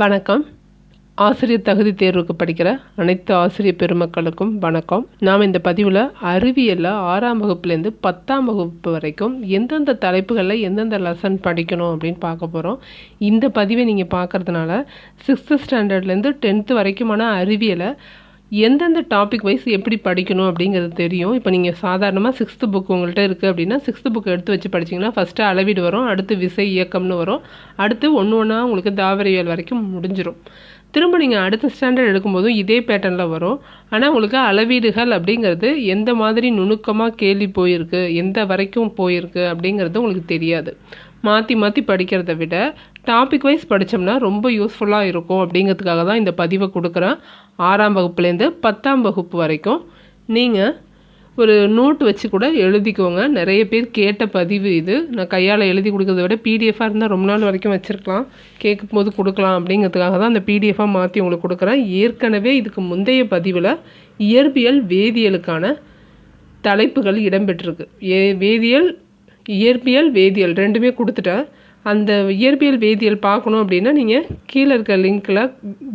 வணக்கம். ஆசிரியர் தகுதி தேர்வுக்கு படிக்கிற அனைத்து ஆசிரியர் பெருமக்களுக்கும் வணக்கம். நாம் இந்த பதிவில் அறிவியலில் ஆறாம் வகுப்புலேருந்து பத்தாம் வகுப்பு வரைக்கும் எந்தெந்த தலைப்புகளில் எந்தெந்த லெசன் படிக்கணும் அப்படின்னு பார்க்க போகிறோம் இந்த பதிவை நீங்கள் பார்க்கறதுனால சிக்ஸ்த்து ஸ்டாண்டர்ட்லேருந்து டென்த்து வரைக்குமான அறிவியலை எந்தெந்த டாபிக் வைஸ் எப்படி படிக்கணும் அப்படிங்கிறது தெரியும். இப்போ நீங்கள் சாதாரணமாக சிக்ஸ்த்து புக் உங்கள்கிட்ட இருக்குது அப்படின்னா சிக்ஸ்த்து புக் எடுத்து வச்சு படிச்சிங்கன்னா ஃபஸ்ட்டு அளவீடு வரும் அடுத்து விசை இயக்கம்னு வரும். அடுத்து ஒன்று ஒன்றா உங்களுக்கு தாவரவியல் வரைக்கும் முடிஞ்சிடும் திரும்ப நீங்கள் அடுத்த ஸ்டாண்டர்ட் எடுக்கும்போதும் இதே பேட்டர்னில் வரும். ஆனால் உங்களுக்கு அளவீடுகள் அப்படிங்கிறது எந்த மாதிரி நுணுக்கமாக கேள்வி போயிருக்கு எந்த வரைக்கும் போயிருக்கு அப்படிங்கிறது உங்களுக்கு தெரியாது. மாற்றி மாற்றி படிக்கிறத விட டாபிக் வைஸ் படித்தோம்னா ரொம்ப யூஸ்ஃபுல்லாக இருக்கும் அப்படிங்கிறதுக்காக தான் இந்த பதிவை கொடுக்குறேன். ஆறாம் வகுப்புலேருந்து பத்தாம் வகுப்பு வரைக்கும் நீங்கள் ஒரு நோட் வச்சு கூட எழுதிக்கோங்க. நிறைய பேர் கேட்ட பதிவு இது. நான் கையால் எழுதி கொடுக்கறத விட பிடிஎஃபாக இருந்தால் ரொம்ப நாள் வரைக்கும் வச்சுருக்கலாம். கேட்கும் போது கொடுக்கலாம் அப்படிங்கிறதுக்காக தான் அந்த பிடிஎஃபாக மாற்றி உங்களுக்கு கொடுக்குறேன். ஏற்கனவே இதுக்கு முந்தைய பதிவில் இயற்பியல் வேதியியலுக்கான தலைப்புகள் இடம்பெற்றிருக்கு. ஏ வேதியியல் இயற்பியல் வேதியியல் ரெண்டுமே கொடுத்துட்டேன். அந்த இயற்பியல் வேதியியல் பார்க்கணும் அப்படின்னா நீங்கள் கீழே இருக்க லிங்க்கில்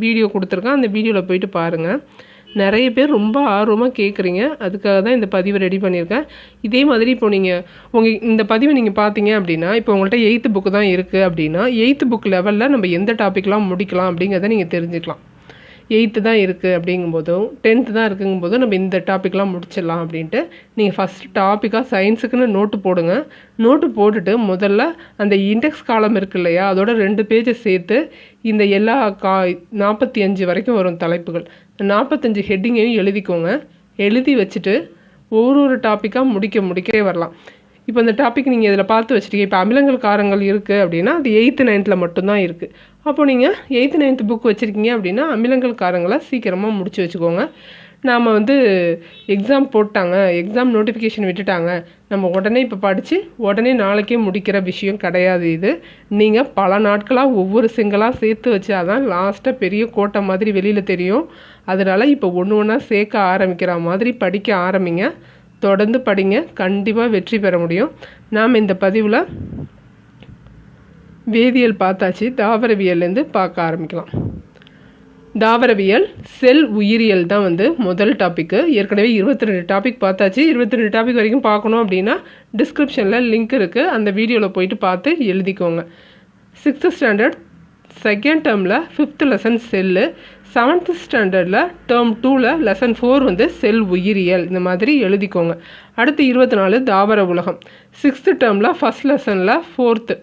வீடியோ கொடுத்துருக்கேன். அந்த வீடியோவில் போயிட்டு பாருங்கள் நிறைய பேர் ரொம்ப ஆர்வமாக கேட்குறீங்க அதுக்காக தான் இந்த பதிவை ரெடி பண்ணியிருக்கேன். இதே மாதிரி இப்போ நீங்கள் உங்கள் இந்த பதிவை நீங்கள் பார்த்தீங்க அப்படின்னா இப்போ உங்கள்கிட்ட எயித்து புக்கு தான் இருக்குது அப்படின்னா எயித்து புக் லெவலில் நம்ம எந்த டாப்பிக்லாம் முடிக்கலாம் அப்படிங்கிறத நீங்கள் தெரிஞ்சுக்கலாம். எயித்து தான் இருக்குது அப்படிங்கும்போதும் டென்த்து தான் இருக்குங்கும்போதும் நம்ம இந்த டாப்பிக்லாம் முடிச்சிடலாம் அப்படின்ட்டு நீங்கள் ஃபஸ்ட் டாப்பிக்காக சயின்ஸுக்குன்னு நோட்டு போடுங்க. நோட்டு போட்டுட்டு முதல்ல அந்த இண்டெக்ஸ் காலம் இருக்கு இல்லையா அதோட ரெண்டு பேஜை சேர்த்து இந்த எல்லா கா நாற்பத்தி அஞ்சு வரைக்கும் வரும் தலைப்புகள். நாற்பத்தஞ்சு ஹெட்டிங்கையும் எழுதிக்கோங்க. எழுதி வச்சுட்டு ஒரு ஒரு டாப்பிக்காக முடிக்க முடிக்கவே வரலாம். இப்போ இந்த டாபிக் நீங்கள் இதில் பார்த்து வச்சுட்டீங்க இப்போ அமிலங்கள் காரங்கள் இருக்குது அப்படின்னா அது எயித்து நைன்த்தில் மட்டும்தான் இருக்குது அப்போ நீங்கள் எயித்து நைன்த்து புக் வச்சுருக்கீங்க அப்படின்னா அமிலங்கள் காரங்களை சீக்கிரமாக முடிச்சு வச்சுக்கோங்க. நாம் வந்து எக்ஸாம் போட்டாங்க எக்ஸாம் நோட்டிஃபிகேஷன் விட்டுட்டாங்க நம்ம உடனே இப்போ படித்து உடனே நாளைக்கே முடிக்கிற விஷயம் கிடையாது இது. நீங்கள் பல நாட்களாக ஒவ்வொரு சிங்களாக சேர்த்து வச்சாதான் லாஸ்ட்டாக பெரிய கோட்டை மாதிரி வெளியில் தெரியும். அதனால் இப்போ ஒன்று ஒன்றா சேர்க்க ஆரம்பிக்கிற மாதிரி படிக்க ஆரம்பிங்க. தொடர்ந்து படிங்க. கண்டிப்பாக வெற்றி பெற முடியும். நாம் இந்த பதிவில் வேதியியல் பார்த்தாச்சு. தாவரவியல்லேருந்து பார்க்க ஆரம்பிக்கலாம். தாவரவியல் செல் உயிரியல் தான் வந்து முதல் டாப்பிக்கு ஏற்கனவே இருபத்தி ரெண்டு டாபிக் பார்த்தாச்சு. இருபத்தி ரெண்டு டாபிக் வரைக்கும் பார்க்கணும் அப்படின்னா டிஸ்கிரிப்ஷனில் லிங்க் இருக்குது அந்த வீடியோவில் போயிட்டு பார்த்து எழுதிக்கோங்க. சிக்ஸ்த்து ஸ்டாண்டர்ட் செகண்ட் டேர்மில் ஃபிஃப்த் லெசன் செல்லு செவன்த் ஸ்டாண்டர்டில் டேர்ம் டூவில் லெசன் ஃபோர் வந்து செல் உயிரியல். இந்த மாதிரி எழுதிக்கோங்க. அடுத்து இருபத்தி நாலு தாவர உலகம். சிக்ஸ்த்து டேர்மில் ஃபஸ்ட் லெசனில் ஃபோர்த்து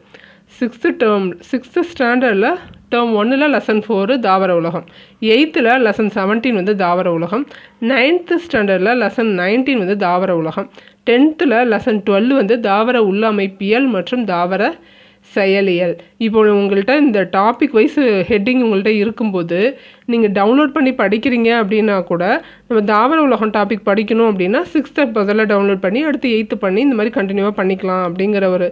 சிக்ஸ்த்து டேர்ம் சிக்ஸ்த்து ஸ்டாண்டர்டில் டேர்ம் ஒன்றில் லெசன் ஃபோரு தாவர உலகம். எயித்தில் லெசன் செவன்டீன் வந்து தாவர உலகம். நைன்த்து ஸ்டாண்டர்டில் லெசன் நைன்டீன் வந்து தாவர உலகம். டென்த்தில் லெசன் டுவெல் வந்து தாவர உள்ளமைப்பியல் மற்றும் தாவர செயலியல். இப்போ உங்கள்கிட்ட இந்த டாபிக் வைஸ் ஹெட்டிங் உங்கள்கிட்ட இருக்கும்போது நீங்கள் டவுன்லோட் பண்ணி படிக்கிறீங்க அப்படின்னா கூட நம்ம தாவர உலகம் டாபிக் படிக்கணும் அப்படின்னா சிக்ஸ்த்தை முதல்ல டவுன்லோட் பண்ணி அடுத்து எயித்து பண்ணி இந்த மாதிரி கண்டினியூவாக பண்ணிக்கலாம் அப்படிங்கிற ஒரு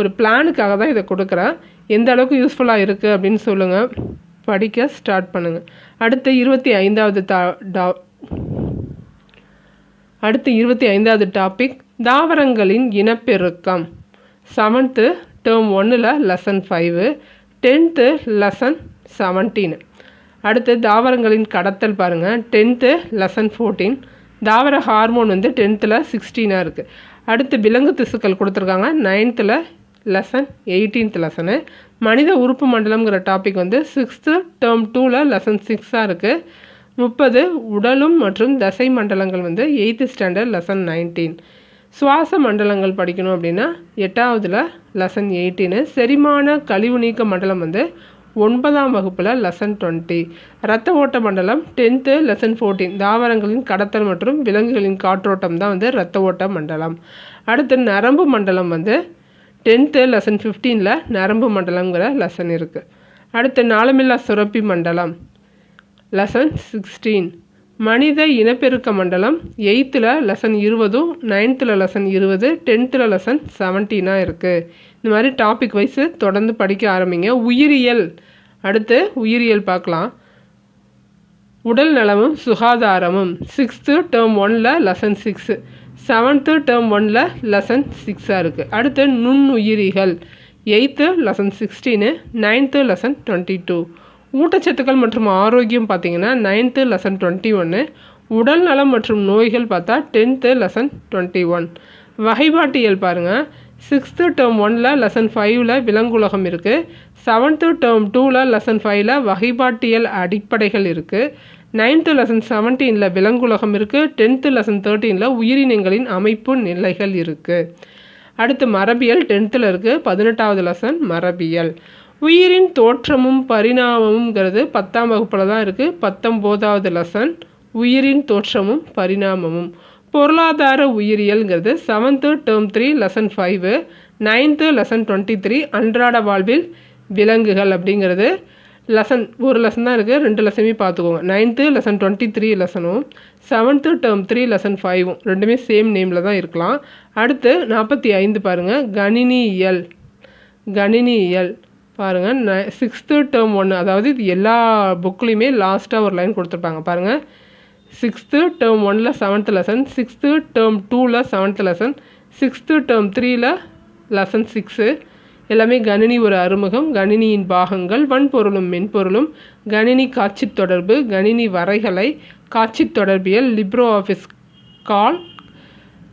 ஒரு பிளானுக்காக தான் இதை கொடுக்குறேன். எந்த அளவுக்கு யூஸ்ஃபுல்லாக இருக்குது அப்படின்னு சொல்லுங்கள் படிக்க ஸ்டார்ட் பண்ணுங்கள் அடுத்து இருபத்தி ஐந்தாவது தா டா அடுத்து இருபத்தி ஐந்தாவது டாபிக் தாவரங்களின் இனப்பெருக்கம். செவன்த்து டேர்ம் ஒன்றில் lesson five tenth lesson seventeen அடுத்து தாவரங்களின் கடத்தல் பாருங்கள் டென்த்து லெசன் ஃபோர்டீன் தாவர ஹார்மோன் வந்து டென்த்தில் சிக்ஸ்டீனாக இருக்குது அடுத்து விலங்கு திசுக்கள் கொடுத்துருக்காங்க. நைன்த்தில் லெசன் எயிட்டீன்த் லெசனு மனித உறுப்பு மண்டலம்ங்கிற டாபிக் வந்து சிக்ஸ்த்து டேர்ம் டூவில் லெசன் சிக்ஸாக இருக்குது முப்பது உடலும் மற்றும் தசை மண்டலங்கள் வந்து எயித்து ஸ்டாண்டர்ட் லெசன் நைன்டீன் சுவாச மண்டலங்கள் படிக்கணும் அப்படின்னா எட்டாவதுல லெசன் எயிட்டீனு செரிமான கழிவு நீக்க மண்டலம் வந்து ஒன்பதாம் வகுப்பில் லெசன் டுவெண்ட்டி ரத்த ஓட்ட மண்டலம் டென்த்து லெசன் ஃபோர்டீன் தாவரங்களின் கடத்தல் மற்றும் விலங்குகளின் காற்றோட்டம் தான் வந்து ரத்த ஓட்ட மண்டலம். அடுத்து நரம்பு மண்டலம் வந்து டென்த்து லெசன் ஃபிஃப்டீனில் நரம்பு மண்டலங்கிற லெசன் இருக்குது அடுத்து நாளமில்லா சுரப்பி மண்டலம் லெசன் சிக்ஸ்டீன் மனித இனப்பெருக்க மண்டலம் எயித்தில் லெசன் இருபதும் நைன்த்தில் லெசன் இருபது டென்த்தில் லெசன் செவன்டீனாக இருக்குது இந்த மாதிரி டாபிக் வைஸு தொடர்ந்து படிக்க ஆரம்பிங்க. உயிரியல். அடுத்து உயிரியல் பார்க்கலாம். உடல் நலமும் சுகாதாரமும். சிக்ஸ்த்து டேர்ம் ஒனில் லெசன் சிக்ஸு செவன்த்து டேர்ம் ஒனில் லெசன் சிக்ஸாக இருக்குது அடுத்து நுண்ணுயிரிகள். Eighth lesson sixteen ninth lesson twenty two ஊட்டச்சத்துக்கள் மற்றும் ஆரோக்கியம் பார்த்தீங்கன்னா நைன்த்து லெசன் டுவெண்ட்டி ஒன்று உடல் நலம் மற்றும் நோய்கள் பார்த்தா டென்த்து லெசன் டுவெண்ட்டி ஒன் வகைப்பாட்டியல் பாருங்கள் சிக்ஸ்த்து டேர்ம் ஒனில் லெசன் ஃபைவ்ல விலங்குலகம் இருக்குது செவன்த்து டேர்ம் டூவில் லெசன் ஃபைவ்ல வகைப்பாட்டியல் அடிப்படைகள் இருக்குது நைன்த்து லெசன் செவன்டீனில் விலங்குலகம் இருக்குது டென்த்து லெசன் தேர்ட்டீனில் உயிரினங்களின் அமைப்பு நிலைகள் இருக்குது அடுத்து மரபியல் டென்த்தில் இருக்குது பதினெட்டாவது லெசன் மரபியல். உயிரின் தோற்றமும் பரிணாமமுங்கிறது பத்தாம் வகுப்பில் தான் இருக்குது பத்தொம்போதாவது லெசன் உயிரின் தோற்றமும் பரிணாமமும். பொருளாதார உயிரியல்ங்கிறது seventh term three lesson five ninth lesson twenty three அன்றாட வாழ்வில் விலங்குகள் அப்படிங்கிறது. லெசன் ஒரு லெசன் தான் இருக்குது ரெண்டு லெசனுமே பார்த்துக்கோங்க. நைன்த்து லெசன் டுவெண்ட்டி த்ரீ லெசனும் செவன்த்து டேர்ம் த்ரீ லெசன் ஃபைவும் ரெண்டுமே சேம் நேமில் தான் இருக்கலாம். அடுத்து நாற்பத்தி ஐந்து பாருங்கள் கணினியியல். கணினியியல். பாருங்கள் ந சிக்ஸ்த்து டேர்ம் ஒன்று அதாவது இது எல்லா புக்லேயுமே லாஸ்ட்டாக ஒரு லைன் கொடுத்துருப்பாங்க. பாருங்கள் சிக்ஸ்த்து டேர்ம் ஒனில் செவன்த் லெசன் சிக்ஸ்த்து டேர்ம் டூவில் செவன்த் லெசன் சிக்ஸ்த்து டேர்ம் த்ரீயில் லெசன் சிக்ஸு எல்லாமே கணினி ஒரு அறிமுகம் கணினியின் பாகங்கள் வன்பொருளும் மென்பொருளும் கணினி காட்சி தொடர்பு கணினி வரைகலை காட்சி தொடர்பியல் லிப்ரோ ஆஃபீஸ் கால்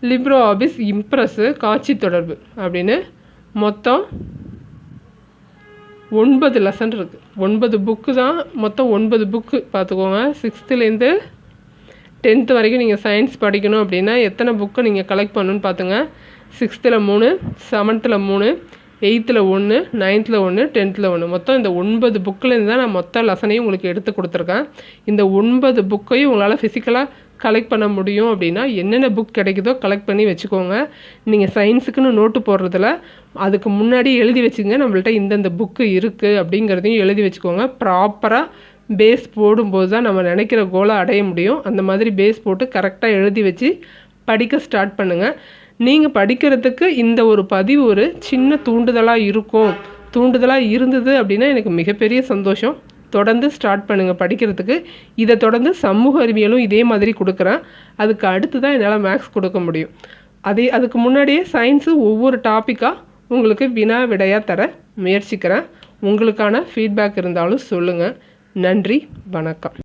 லிப்ரோ ஆஃபீஸ் இம்ப்ரெஸ்ஸு காட்சி தொடர்பு அப்படின்னு மொத்தம் ஒன்பது லெசன் இருக்குது ஒன்பது புக்கு தான் மொத்தம் ஒன்பது புக்கு பார்த்துக்கோங்க. சிக்ஸ்த்துலேருந்து டென்த்து வரைக்கும் நீங்கள் சயின்ஸ் படிக்கணும் அப்படின்னா எத்தனை புக்கை நீங்கள் கலெக்ட் பண்ணணுன்னு பார்த்துங்க. சிக்ஸ்த்தில் மூணு செவன்த்தில் மூணு எயித்தில் ஒன்று நைன்த்தில் ஒன்று டென்த்தில் ஒன்று மொத்தம் இந்த ஒன்பது புக்கிலேருந்து தான் நான் மொத்த லெசனையும் உங்களுக்கு எடுத்து கொடுத்துருக்கேன். இந்த ஒன்பது புக்கையும் உங்களால் ஃபிசிக்கலாக கலெக்ட் பண்ண முடியும் அப்படின்னா என்னென்ன புக் கிடைக்குதோ கலெக்ட் பண்ணி வச்சுக்கோங்க. நீங்கள் சயின்ஸுக்குன்னு நோட்டு போடுறதுல அதுக்கு முன்னாடி எழுதி வச்சுங்க. நம்மள்ட்ட இந்தந்த புக்கு இருக்குது அப்படிங்கிறதையும் எழுதி வச்சுக்கோங்க. ப்ராப்பராக பேஸ் போடும்போது தான் நம்ம நினைக்கிற கோலை அடைய முடியும். அந்த மாதிரி பேஸ் போட்டு கரெக்டாக எழுதி வச்சு படிக்க ஸ்டார்ட் பண்ணுங்கள் நீங்கள் படிக்கிறதுக்கு இந்த ஒரு பதிவு ஒரு சின்ன தூண்டுதலாக இருக்கும். தூண்டுதலாக இருந்தது அப்படின்னா எனக்கு மிகப்பெரிய சந்தோஷம். தொடர்ந்து ஸ்டார்ட் பண்ணுங்கள் படிக்கிறதுக்கு. இதை தொடர்ந்து சமூக அறிவியலும் இதே மாதிரி கொடுக்குறேன். அதுக்கு அடுத்து தான் என்னால் மேக்ஸ் கொடுக்க முடியும். அதே அதுக்கு முன்னாடியே சயின்ஸு ஒவ்வொரு டாப்பிக்காக உங்களுக்கு வினா விடையாக தர முயற்சிக்கிறேன். உங்களுக்கான ஃபீட்பேக் இருந்தாலும் சொல்லுங்கள் நன்றி வணக்கம்.